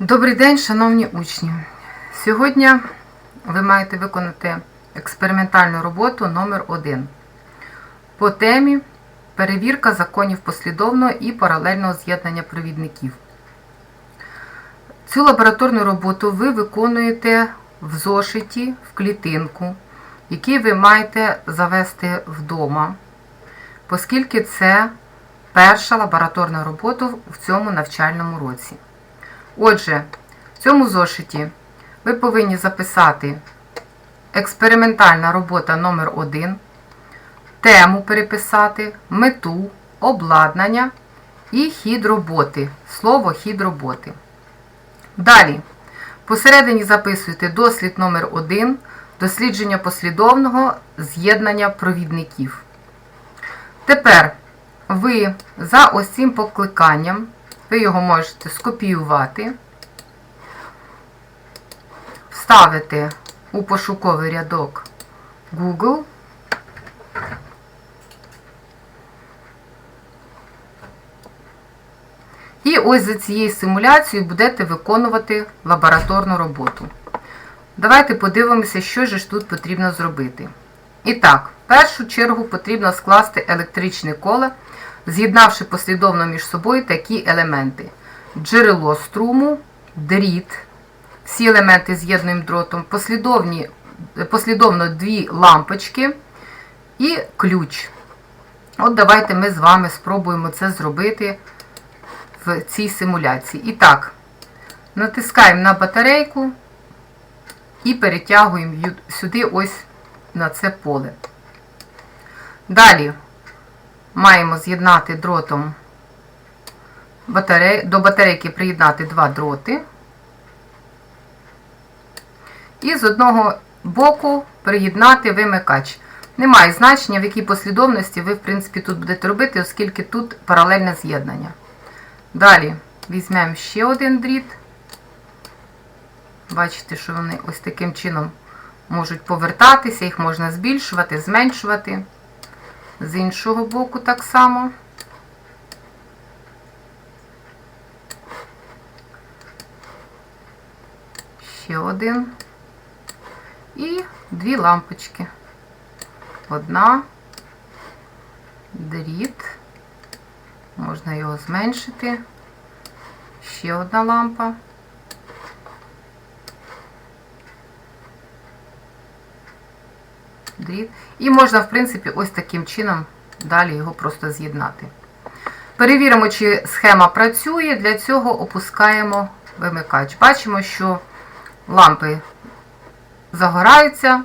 Добрий день, шановні учні! Сьогодні ви маєте виконати експериментальну роботу номер 1 по темі Перевірка законів послідовного і паралельного з'єднання провідників. Цю лабораторну роботу ви виконуєте в зошиті, в клітинку, який ви маєте завести вдома, оскільки це перша лабораторна робота в цьому навчальному році. Отже, в цьому зошиті ви повинні записати експериментальна робота номер 1 тему переписати, мету, обладнання і хід роботи. Слово хід роботи. Далі, посередині записуєте дослід номер 1 дослідження послідовного з'єднання провідників. Тепер ви за ось цим покликанням, ви його можете скопіювати, вставити у пошуковий рядок Google. І ось за цією симуляцією будете виконувати лабораторну роботу. Давайте подивимося, що ж тут потрібно зробити. І так, в першу чергу потрібно скласти електричне коло, з'єднавши послідовно між собою такі елементи: джерело струму, дріт. Всі елементи з'єднуємо дротом, послідовні, послідовно дві лампочки і ключ. От давайте ми з вами спробуємо це зробити в цій симуляції. І так, натискаємо на батарейку і перетягуємо сюди ось на це поле. Далі маємо з'єднати дротом батарей, до батарейки приєднати два дроти. І з одного боку приєднати вимикач. Немає значення, в якій послідовності ви, в принципі, тут будете робити, оскільки тут паралельне з'єднання. Далі візьмемо ще один дріт. Бачите, що вони ось таким чином можуть повертатися, їх можна збільшувати, зменшувати. З іншого боку так само. Ще один. І дві лампочки. Одна, дріт. Можна його зменшити. Ще одна лампа. Дріт. І можна, в принципі, ось таким чином далі його просто з'єднати. Перевіримо, чи схема працює. Для цього опускаємо вимикач. Бачимо, що лампи загораються,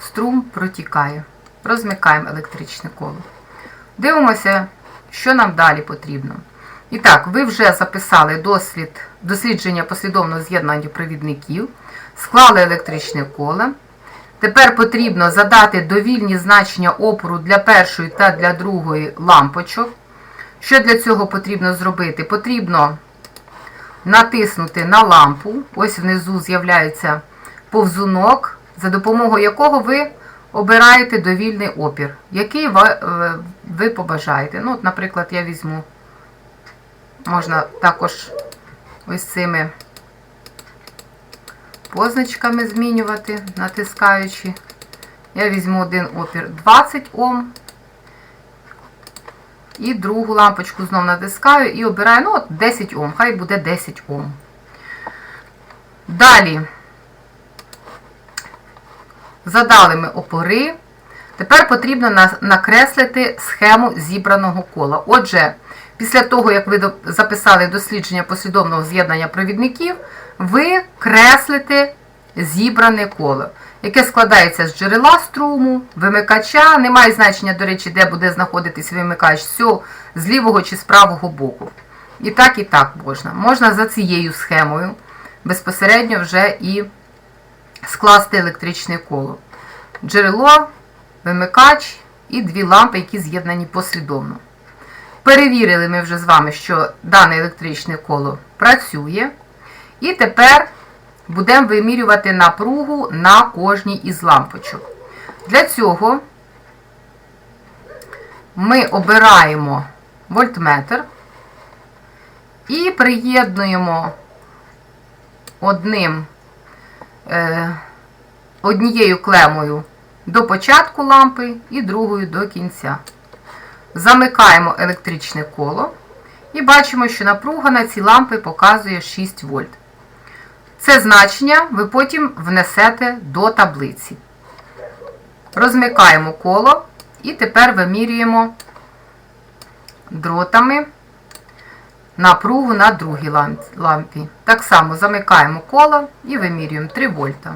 струм протікає. Розмикаємо електричне коло. Дивимося, що нам далі потрібно. І так, ви вже записали дослід, дослідження послідовного з'єднання провідників, склали електричне коло. Тепер потрібно задати довільні значення опору для першої та для другої лампочок. Що для цього потрібно зробити? Потрібно натиснути на лампу. Ось внизу з'являється повзунок, за допомогою якого ви обираєте довільний опір, який ви, ви побажаєте. Ну, от, Наприклад, я візьму, можна також ось цими позначками змінювати, натискаючи. Я візьму один опір 20 Ом. І другу лампочку знову натискаю і обираю, ну, от 10 Ом, хай буде 10 Ом. Далі задали ми опори. Тепер потрібно накреслити схему зібраного кола. Отже, після того, як ви записали дослідження послідовного з'єднання провідників, ви креслите зібране коло, яке складається з джерела струму, вимикача. Немає значення, до речі, де буде знаходитись вимикач, все з лівого чи з правого боку. І так, і так можна. Можна за цією схемою безпосередньо вже і скласти електричне коло. Джерело, вимикач і дві лампи, які з'єднані послідовно. Перевірили ми вже з вами, що дане електричне коло працює. І тепер будемо вимірювати напругу на кожній із лампочок. Для цього ми обираємо вольтметр і приєднуємо одним, е, однією клемою до початку лампи і другою до кінця. Замикаємо електричне коло і бачимо, що напруга на цій лампі показує 6 вольт. Це значення ви потім внесете до таблиці. Розмикаємо коло і тепер вимірюємо дротами напругу на другій лампі. Так само замикаємо коло і вимірюємо 3 вольта.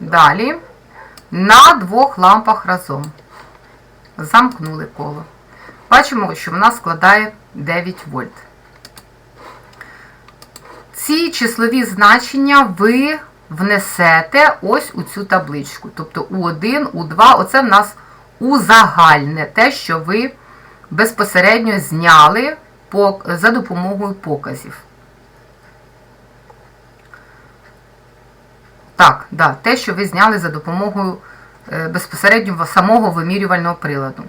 Далі на двох лампах разом. Замкнули коло. Бачимо, що вона складає 9 вольт. Ці числові значення ви внесете ось у цю табличку. Тобто У1, У2, оце в нас узагальне, те, що ви безпосередньо зняли за допомогою показів. Так, да, те, що ви зняли за допомогою е, безпосередньо самого вимірювального приладу.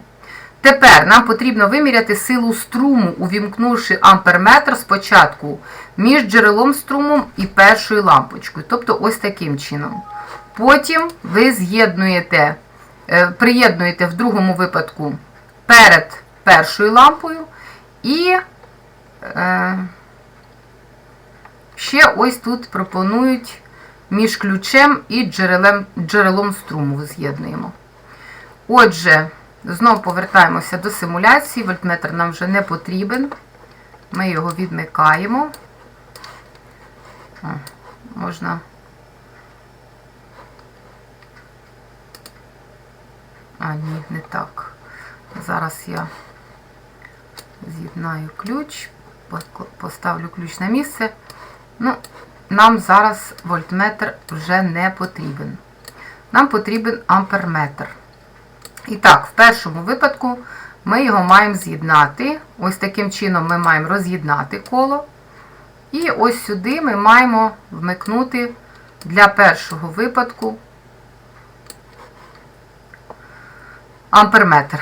Тепер нам потрібно виміряти силу струму, увімкнувши амперметр спочатку між джерелом струму і першою лампочкою. Тобто ось таким чином. Потім ви з'єднуєте, е, приєднуєте в другому випадку перед першою лампою і е, ще ось тут пропонують між ключем і джерелем, джерелом струму з'єднуємо. Отже, знову повертаємося до симуляції. Вольтметр нам вже не потрібен. Ми його відмикаємо. Можна. А, ні, не так. Зараз я з'єднаю ключ, поставлю ключ на місце. Ну, нам зараз вольтметр вже не потрібен. Нам потрібен амперметр. І так, в першому випадку ми його маємо з'єднати. Ось таким чином ми маємо роз'єднати коло. І ось сюди ми маємо вмикнути для першого випадку амперметр.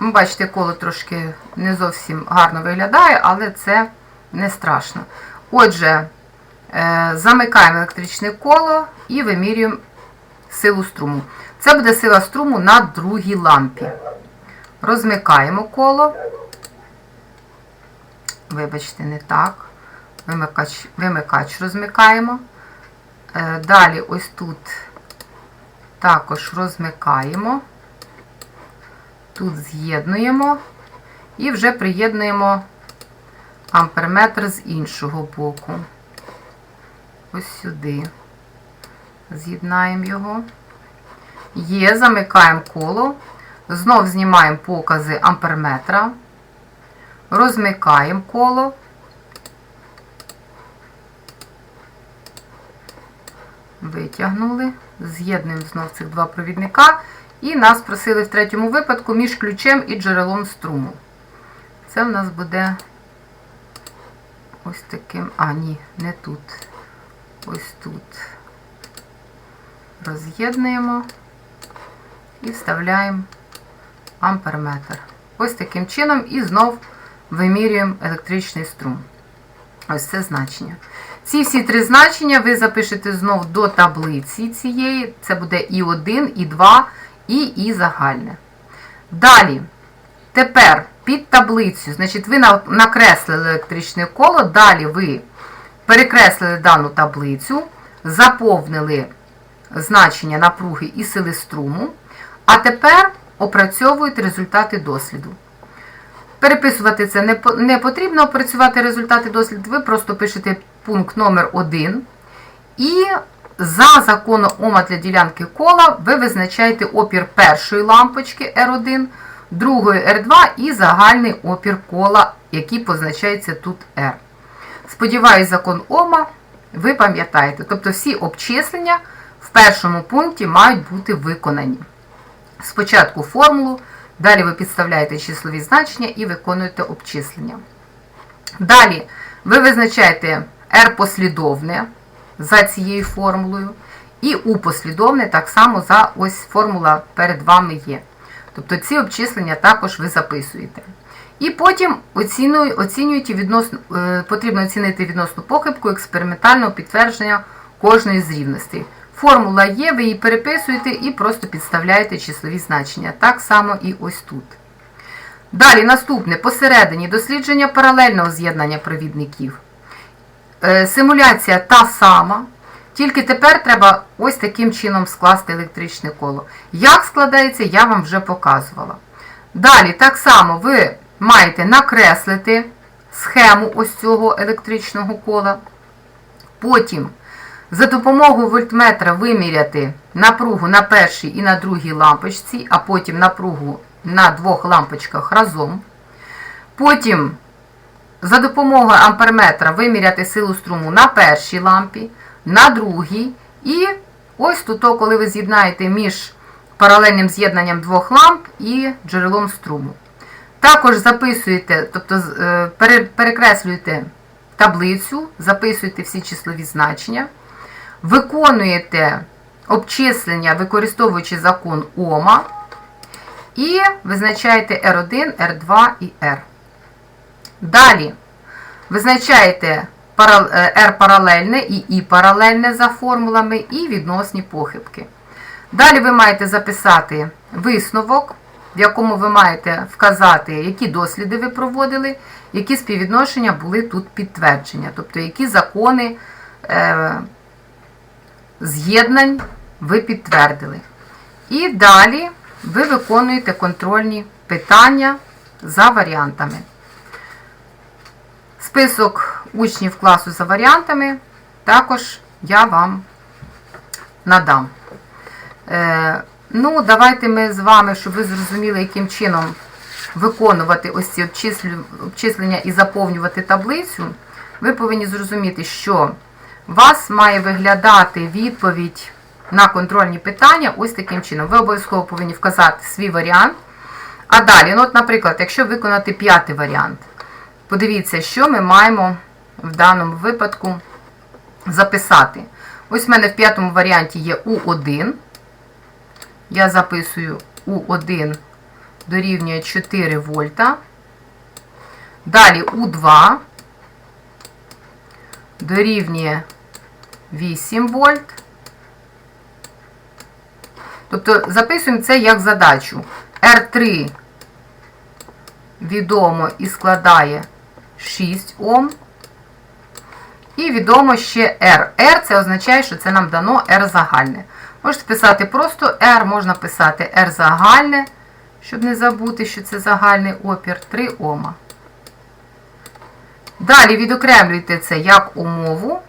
Ви бачите, коло трошки не зовсім гарно виглядає, але це не страшно. Отже, е, замикаємо електричне коло і вимірюємо силу струму. Це буде сила струму на другій лампі. Розмикаємо коло. Вибачте, не так. Вимикач, вимикач розмикаємо. Е, Далі ось тут також розмикаємо. Тут з'єднуємо і вже приєднуємо амперметр з іншого боку. Ось сюди. З'єднаємо його. Є, замикаємо коло. Знов знімаємо покази амперметра. Розмикаємо коло. Витягнули. З'єднуємо знов цих два провідника. І нас просили в третьому випадку між ключем і джерелом струму. Це в нас буде ось таким. А, ні, не тут. Ось тут. Роз'єднуємо і вставляємо амперметр. Ось таким чином і знов вимірюємо електричний струм. Ось це значення. Ці всі три значення ви запишете знов до таблиці цієї. Це буде і 1, і 2, і і загальне. Далі, тепер під таблицю, значить, ви накреслили електричне коло, далі ви перекреслили дану таблицю, заповнили значення напруги і сили струму, а тепер опрацьовуєте результати досліду. Переписувати це не потрібно опрацювати результати досліду, ви просто пишете пункт номер 1 і за законом Ома для ділянки кола ви визначаєте опір першої лампочки R1, другої R2 і загальний опір кола, який позначається тут R. Сподіваюсь, закон Ома ви пам'ятаєте. Тобто всі обчислення в першому пункті мають бути виконані. Спочатку формулу, далі ви підставляєте числові значення і виконуєте обчислення. Далі ви визначаєте R послідовне за цією формулою, і U послідовне так само за ось формула перед вами є. Тобто ці обчислення також ви записуєте. І потім оцінюєте відносно, е, потрібно оцінити відносну похибку експериментального підтвердження кожної з рівностей. Формула є, ви її переписуєте і просто підставляєте числові значення. Так само і ось тут. Далі наступне посередині дослідження паралельного з'єднання провідників. Е, Симуляція та сама, тільки тепер треба ось таким чином скласти електричне коло. Як складається, я вам вже показувала. Далі, так само ви маєте накреслити схему ось цього електричного кола. Потім за допомогою вольтметра виміряти напругу на першій і на другій лампочці, а потім напругу на двох лампочках разом. Потім за допомогою амперметра виміряти силу струму на першій лампі, на другій. І ось тут, коли ви з'єднаєте між паралельним з'єднанням двох ламп і джерелом струму. Також записуєте, тобто е, пере- перекреслюєте таблицю, записуєте всі числові значення, виконуєте обчислення, використовуючи закон Ома, і визначаєте R1, R2 і R. Далі визначаєте пара- е, R паралельне і І паралельне за формулами і відносні похибки. Далі ви маєте записати висновок, в якому ви маєте вказати, які досліди ви проводили, які співвідношення були тут підтвердження, тобто які закони е, з'єднань ви підтвердили. І далі ви виконуєте контрольні питання за варіантами. Список учнів класу за варіантами також я вам надам. Е, ну, давайте ми з вами, щоб ви зрозуміли, яким чином виконувати ось ці обчислення і заповнювати таблицю, ви повинні зрозуміти, що у вас має виглядати відповідь на контрольні питання ось таким чином. Ви обов'язково повинні вказати свій варіант. А далі, ну, от, наприклад, якщо виконати п'ятий варіант, подивіться, що ми маємо в даному випадку записати. Ось в мене в п'ятому варіанті є У1. Я записую У1 дорівнює 4 вольта. Далі У2 дорівнює 8 вольт. Тобто записуємо це як задачу. R3 відомо і складає 6 Ом. І відомо ще R. R це означає, що це нам дано R загальне. Можете писати просто R, можна писати R загальне, щоб не забути, що це загальний опір 3 Ома. Далі відокремлюйте це як умову.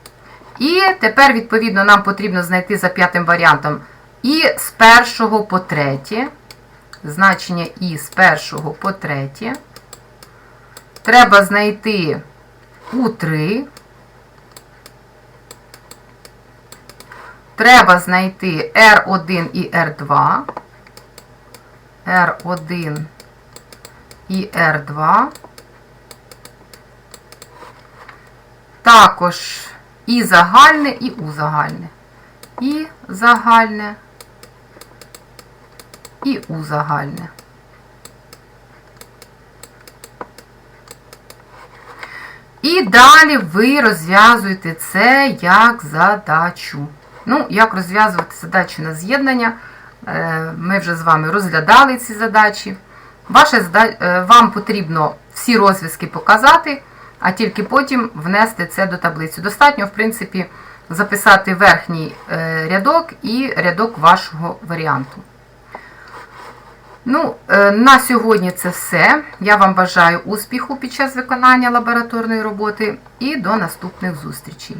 І тепер, відповідно, нам потрібно знайти за п'ятим варіантом і з першого по третє. Значення і з першого по третє. Треба знайти У3. Треба знайти R1 і R2. R1 і R2. Також і загальне, і У загальне. І загальне, і У загальне. І далі ви розв'язуєте це як задачу. Ну, як розв'язувати задачу на з'єднання, е, ми вже з вами розглядали ці задачі. Ваша е, Вам потрібно всі розв'язки показати, а тільки потім внести це до таблиці. Достатньо, в принципі, записати верхній е, рядок і рядок вашого варіанту. Ну, е, на сьогодні це все. Я вам бажаю успіху під час виконання лабораторної роботи і до наступних зустрічей.